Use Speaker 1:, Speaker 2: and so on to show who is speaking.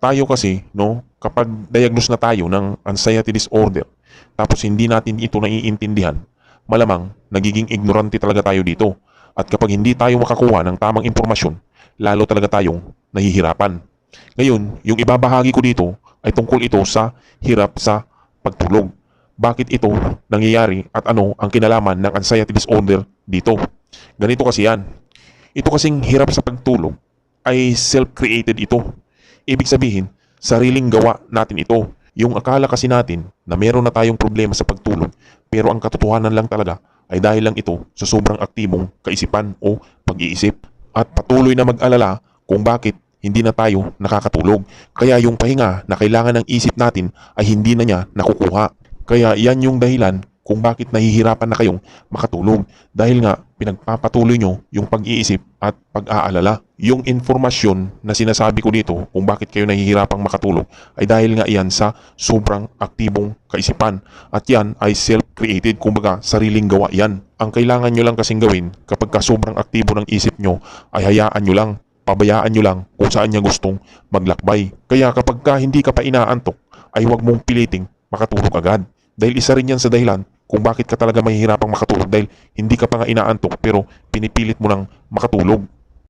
Speaker 1: tayo kasi, no, kapag diagnose na tayo ng anxiety disorder, tapos hindi natin ito naiintindihan, malamang nagiging ignorante talaga tayo dito. At kapag hindi tayo makakuha ng tamang impormasyon, lalo talaga tayong nahihirapan. Ngayon, yung ibabahagi ko dito ay tungkol ito sa hirap sa pagtulog. Bakit ito nangyayari at ano ang kinalaman ng anxiety disorder dito? Ganito kasi yan. Ito kasing hirap sa pagtulog ay self-created ito. Ibig sabihin, sariling gawa natin ito. Yung akala kasi natin na meron na tayong problema sa pagtulog pero ang katotohanan lang talaga ay dahil lang ito sa sobrang aktibong kaisipan o pag-iisip at patuloy na mag-alala kung bakit hindi na tayo nakakatulog. Kaya yung pahinga na kailangan ng isip natin ay hindi na niya nakukuha. Kaya yan yung dahilan kung bakit nahihirapan na kayong makatulog. Dahil nga pinagpapatuloy nyo yung pag-iisip at pag-aalala. Yung informasyon na sinasabi ko dito kung bakit kayo nahihirapang makatulog ay dahil nga iyan sa sobrang aktibong kaisipan. At yan ay self-created, kumbaga sariling gawa yan. Ang kailangan nyo lang kasing gawin kapag ka sobrang aktibo ng isip nyo ay hayaan nyo lang pabayaan nyo lang kung saan niya gustong maglakbay. Kaya kapag ka hindi ka pa inaantok, ay huwag mong piliting makatulog agad. Dahil isa rin yan sa dahilan kung bakit ka talaga mahihirapang makatulog dahil hindi ka pa nga inaantok pero pinipilit mo lang makatulog.